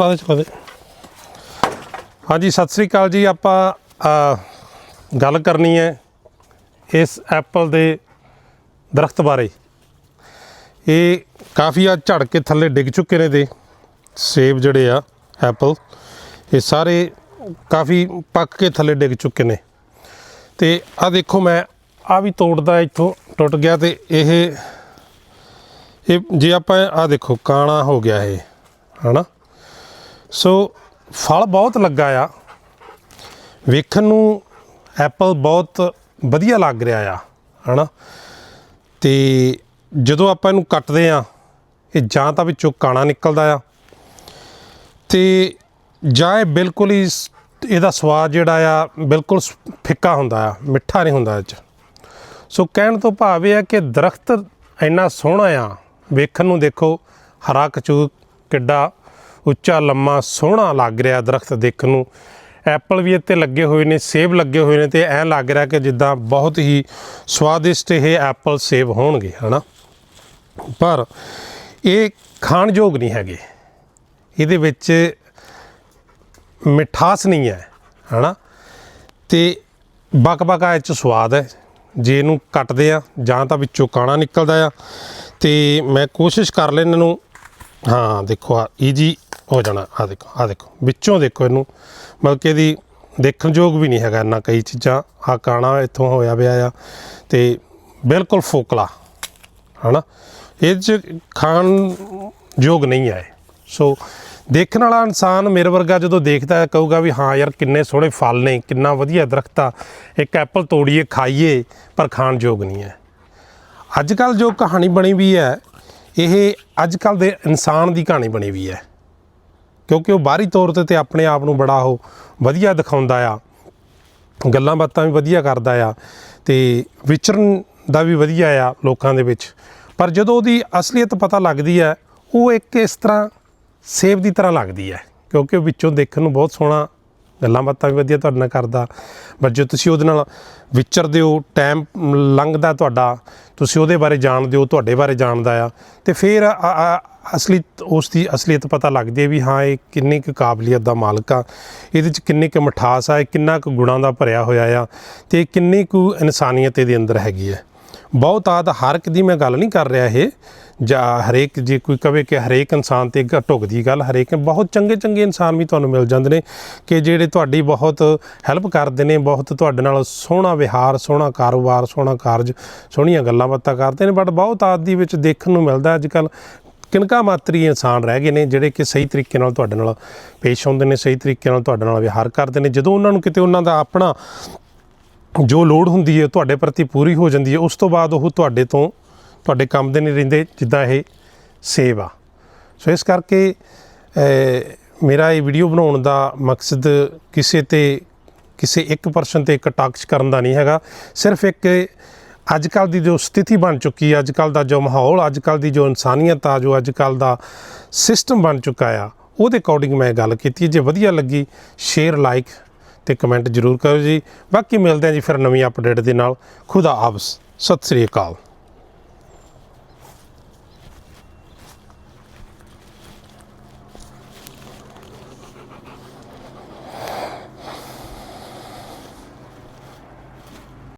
ਆਦੇ ਚਲਾ ਦੇ। ਹਾਂਜੀ, ਸਤਿ ਸ੍ਰੀ ਅਕਾਲ ਜੀ। ਆਪਾਂ ਗੱਲ ਕਰਨੀ ਹੈ ਇਸ ਐਪਲ ਦੇ ਦਰਖਤ ਬਾਰੇ। ਇਹ ਕਾਫੀ ਆ ਝੜ ਕੇ ਥੱਲੇ ਡਿੱਗ ਚੁੱਕੇ ਨੇ ਤੇ ਸੇਬ ਜਿਹੜੇ ਆ, ਐਪਲ, ਇਹ ਸਾਰੇ ਕਾਫੀ ਪੱਕ ਕੇ ਥੱਲੇ ਡਿੱਗ ਚੁੱਕੇ ਨੇ। ਤੇ ਆ ਦੇਖੋ ਮੈਂ, ਆ ਵੀ ਤੋੜਦਾ ਇੱਥੋਂ, ਟੁੱਟ ਗਿਆ ਤੇ ਇਹ ਇਹ ਜੇ ਆਪਾਂ, ਆ ਦੇਖੋ, ਕਾਣਾ ਹੋ ਗਿਆ ਇਹ, ਹਨਾ? ਸੋ ਫਲ ਬਹੁਤ ਲੱਗਾ ਆ। ਵੇਖਣ ਨੂੰ ਐਪਲ ਬਹੁਤ ਵਧੀਆ ਲੱਗ ਰਿਹਾ ਆ, ਹਨਾ? ਤੇ ਜਦੋਂ ਆਪਾਂ ਇਹਨੂੰ ਕੱਟਦੇ ਆ, ਇਹ ਜਾਂ ਤਾਂ ਵਿੱਚੋਂ ਕਾਣਾ ਨਿਕਲਦਾ ਆ। ਤੇ ਜਾਂ ਇਹ ਬਿਲਕੁਲ ਹੀ ਇਹਦਾ ਸਵਾਦ ਜਿਹੜਾ ਆ, ਬਿਲਕੁਲ ਸ- ਫਿੱਕਾ ਹੁੰਦਾ ਆ, ਮਿੱਠਾ ਨਹੀਂ ਹੁੰਦਾ ਇਹ 'ਚ। ਸੋ ਕਹਿਣ ਤੋਂ ਭਾਵ ਇਹ ਆ ਕਿ ਦਰਖਤ ਇੰਨਾ ਸੋਹਣਾ ਆ, ਵੇਖਣ ਨੂੰ ਦੇਖੋ, ਹਰਾ ਕਚੂ ਕਿੱਡਾ ਉੱਚਾ, ਲੰਮਾ, ਸੋਹਣਾ ਲੱਗ ਰਿਹਾ ਦਰਖਤ ਦੇਖਣ ਨੂੰ। ਐਪਲ ਵੀ ਇੱਥੇ ਲੱਗੇ ਹੋਏ ਨੇ, ਸੇਬ ਲੱਗੇ ਹੋਏ ਨੇ ਤੇ ਐਂ ਲੱਗ ਰਿਹਾ ਕਿ ਜਿੱਦਾਂ ਬਹੁਤ ਹੀ ਸਵਾਦਿਸ਼ਟ ਇਹ ਐਪਲ ਸੇਬ ਹੋਣਗੇ, ਹਨਾ? ਪਰ ਇਹ ਖਾਣ ਯੋਗ ਨਹੀਂ ਹੈਗੇ। ਇਹਦੇ ਵਿੱਚ ਮਿਠਾਸ ਨਹੀਂ ਹੈ, ਹਨਾ? ਤੇ ਬਕ ਬਕਾ ਇਹ ਚ ਸਵਾਦ ਹੈ। ਜੇ ਇਹਨੂੰ ਕੱਟਦੇ ਆ ਜਾਂ ਤਾਂ ਵਿੱਚੋਂ ਕਾਣਾ ਨਿਕਲਦਾ ਆ। ਤੇ ਮੈਂ ਕੋਸ਼ਿਸ਼ ਕਰ ਲੈਣ ਨੂੰ ਹਾਂ, ਦੇਖੋ ਆ ਈਜੀ ਹੋ ਜਾਣਾ। ਆ ਦੇਖੋ ਆ ਦੇਖੋ। ਵਿੱਚੋਂ ਦੇਖੋ ਇਹਨੂੰ। ਬਲਕਿ ਇਹਦੀ ਦੇਖਣਯੋਗ ਵੀ ਨਹੀਂ ਹੈਗਾ ਇੰਨਾ ਕਈ ਚੀਜ਼ਾਂ। ਆ ਕਾਣਾ ਇੱਥੋਂ ਹੋਇਆ ਪਿਆ ਆ ਤੇ ਬਿਲਕੁਲ ਫੋਕਲਾ, ਹਨਾ? ਇਹ 'ਚ ਖਾਣ ਯੋਗ ਨਹੀਂ ਹੈ ਸੋ ਦੇਖਣ ਵਾਲਾ ਇਨਸਾਨ ਮੇਰੇ ਵਰਗਾ ਜਦੋਂ ਦੇਖਦਾ ਕਹੂਗਾ ਵੀ ਹਾਂ ਯਾਰ ਕਿੰਨੇ ਸੋਹਣੇ ਫਲ ਨੇ, ਕਿੰਨਾ ਵਧੀਆ ਦਰਖਤ ਆ, ਇੱਕ ਐਪਲ ਤੋੜੀਏ, ਖਾਈਏ, ਪਰ ਖਾਣ ਯੋਗ ਨਹੀਂ ਹੈ। ਅੱਜ ਕੱਲ ਜੋ ਕਹਾਣੀ ਬਣੀ ਵੀ ਹੈ, ਇਹ ਅੱਜ ਕੱਲ ਦੇ ਇਨਸਾਨ ਦੀ ਕਹਾਣੀ ਬਣੀ ਵੀ ਹੈ। ਕਿਉਂਕਿ ਉਹ ਬਾਹਰੀ ਤੌਰ ਤੇ ਤੇ ਆਪਣੇ ਆਪ ਨੂੰ ਬੜਾ ਉਹ ਵਧੀਆ ਦਿਖਾਉਂਦਾ ਆ। ਗੱਲਾਂ ਬਾਤਾਂ ਵੀ ਵਧੀਆ ਕਰਦਾ ਆ ਤੇ ਵਿਚਰਨ ਦਾ ਵੀ ਵਧੀਆ ਆ ਲੋਕਾਂ ਦੇ ਵਿੱਚ। ਪਰ ਜਦੋਂ ਉਹਦੀ ਅਸਲੀਅਤ ਪਤਾ ਲੱਗਦੀ ਹੈ ਉਹ ਇੱਕ ਇਸ ਤਰ੍ਹਾਂ ਸੇਬ ਦੀ ਤਰ੍ਹਾਂ ਲੱਗਦੀ ਹੈ ਕਿਉਂਕਿ ਉਹ ਵਿੱਚੋਂ ਦੇਖਣ ਨੂੰ ਬਹੁਤ ਸੋਹਣਾ ਗੱਲਾਂ ਬਾਤਾਂ ਵੀ ਵਧੀਆ ਤੁਹਾਡੇ ਨਾਲ ਕਰਦਾ। ਬਟ ਜੇ ਤੁਸੀਂ ਉਹਦੇ ਨਾਲ ਵਿਚਰਦੇ ਹੋ, ਟਾਈਮ ਲੰਘਦਾ ਤੁਹਾਡਾ, ਤੁਸੀਂ ਉਹਦੇ ਬਾਰੇ ਜਾਣਦੇ ਹੋ, ਤੁਹਾਡੇ ਬਾਰੇ ਜਾਣਦਾ ਆ, ਤੇ ਫਿਰ ਅਸਲੀ ਉਸ ਦੀ ਅਸਲੀਅਤ ਪਤਾ ਲੱਗਦੀ ਹੈ ਵੀ ਹਾਂ, ਇਹ ਕਿੰਨੀ ਕੁ ਕਾਬਲੀਅਤ ਦਾ ਮਾਲਕ ਆ। ਇਹਦੇ ਚ ਕਿੰਨੀ ਕੁ ਮਠਾਸ ਆ ਕਿੰਨਾ ਕੁ ਗੁਣਾਂ ਦਾ ਭਰਿਆ ਹੋਇਆ ਆ ਤੇ ਕਿੰਨੀ ਕੁ ਇਨਸਾਨੀਅਤ ਇਹਦੇ ਅੰਦਰ ਹੈਗੀ ਹੈ। ਬਹੁਤ ਆਦ ਹਰ ਇੱਕ ਦੀ ਮੈਂ ਗੱਲ ਨਹੀਂ ਕਰ ਰਿਹਾ ਇਹ, ਜਾਂ ਹਰੇਕ ਜੇ ਕੋਈ ਕਵੇ ਕਿ ਹਰੇਕ ਇਨਸਾਨ ਤੇ ਇੱਕ ਢੁਕਦੀ ਗੱਲ, ਹਰੇਕ ਬਹੁਤ ਚੰਗੇ ਚੰਗੇ ਇਨਸਾਨ ਵੀ ਤੁਹਾਨੂੰ ਮਿਲ ਜਾਂਦੇ ਨੇ ਕਿ ਜਿਹੜੇ ਤੁਹਾਡੀ ਬਹੁਤ ਹੈਲਪ ਕਰਦੇ ਨੇ, ਬਹੁਤ ਤੁਹਾਡੇ ਨਾਲ ਸੋਹਣਾ ਵਿਹਾਰ, ਸੋਹਣਾ ਕਾਰੋਬਾਰ, ਸੋਹਣਾ ਕਾਰਜ, ਸੋਹਣੀਆਂ ਗੱਲਾਂ ਬਾਤਾਂ ਕਰਦੇ ਨੇ ਬਟ ਬਹੁਤ ਆਦੀ ਵਿੱਚ ਦੇਖਣ ਨੂੰ ਮਿਲਦਾ ਅੱਜ ਕੱਲ ਕਿਨਕਾ ਮਾਤਰੀ ਇਨਸਾਨ ਰਹਿ ਗਏ ਨੇ, ਜਿਹੜੇ ਕਿ ਸਹੀ ਤਰੀਕੇ ਨਾਲ ਤੁਹਾਡੇ ਨਾਲ ਪੇਸ਼ ਆਉਂਦੇ ਨੇ, ਸਹੀ ਤਰੀਕੇ ਨਾਲ ਤੁਹਾਡੇ ਨਾਲ ਵਿਹਾਰ ਕਰਦੇ ਨੇ। ਜਦੋਂ ਉਹਨਾਂ ਨੂੰ ਕਿਤੇ ਉਹਨਾਂ ਦਾ ਆਪਣਾ ਜੋ ਲੋੜ ਹੁੰਦੀ ਹੈ, ਤੁਹਾਡੇ ਪ੍ਰਤੀ ਪੂਰੀ ਹੋ ਜਾਂਦੀ ਹੈ, ਉਸ ਤੋਂ ਬਾਅਦ ਉਹ ਤੁਹਾਡੇ ਤੋਂ ਤੁਹਾਡੇ ਕੰਮ ਦੇ ਨਹੀਂ ਰਹਿੰਦੇ, ਜਿੱਦਾਂ ਇਹ ਸੇਵ ਆ। ਸੋ ਇਸ ਕਰਕੇ ਮੇਰਾ ਇਹ ਵੀਡੀਓ ਬਣਾਉਣ ਦਾ ਮਕਸਦ ਕਿਸੇ ਤੇ, ਕਿਸੇ ਇੱਕ ਪਰਸਨ ਤੇ ਕਟਾਕਸ਼ ਕਰਨ ਦਾ ਨਹੀਂ ਹੈਗਾ। ਸਿਰਫ ਇੱਕ ਅੱਜ ਕੱਲ ਦੀ ਜੋ ਸਥਿਤੀ ਬਣ ਚੁੱਕੀ ਹੈ ਅੱਜ ਕੱਲ ਦਾ ਜੋ ਮਾਹੌਲ ਅੱਜ ਕੱਲ ਦੀ ਜੋ ਇਨਸਾਨੀਅਤ ਆ, ਜੋ ਅੱਜ ਕੱਲ ਦਾ ਸਿਸਟਮ ਬਣ ਚੁੱਕਾ ਆ, ਉਹਦੇ ਅਕੋਰਡਿੰਗ ਮੈਂ ਗੱਲ ਕੀਤੀ ਜੇ ਵਧੀਆ ਲੱਗੀ ਸ਼ੇਅਰ ਲਾਈਕ ਤੇ ਕਮੈਂਟ ਜ਼ਰੂਰ ਕਰੋ ਜੀ। ਬਾਕੀ ਮਿਲਦੇ ਹਾਂ ਜੀ ਫਿਰ ਨਵੀਂ ਅਪਡੇਟ ਦੇ ਨਾਲ। ਖੁਦਾ ਹਾਫਿਜ਼। ਸਤਿ ਸ੍ਰੀ ਅਕਾਲ।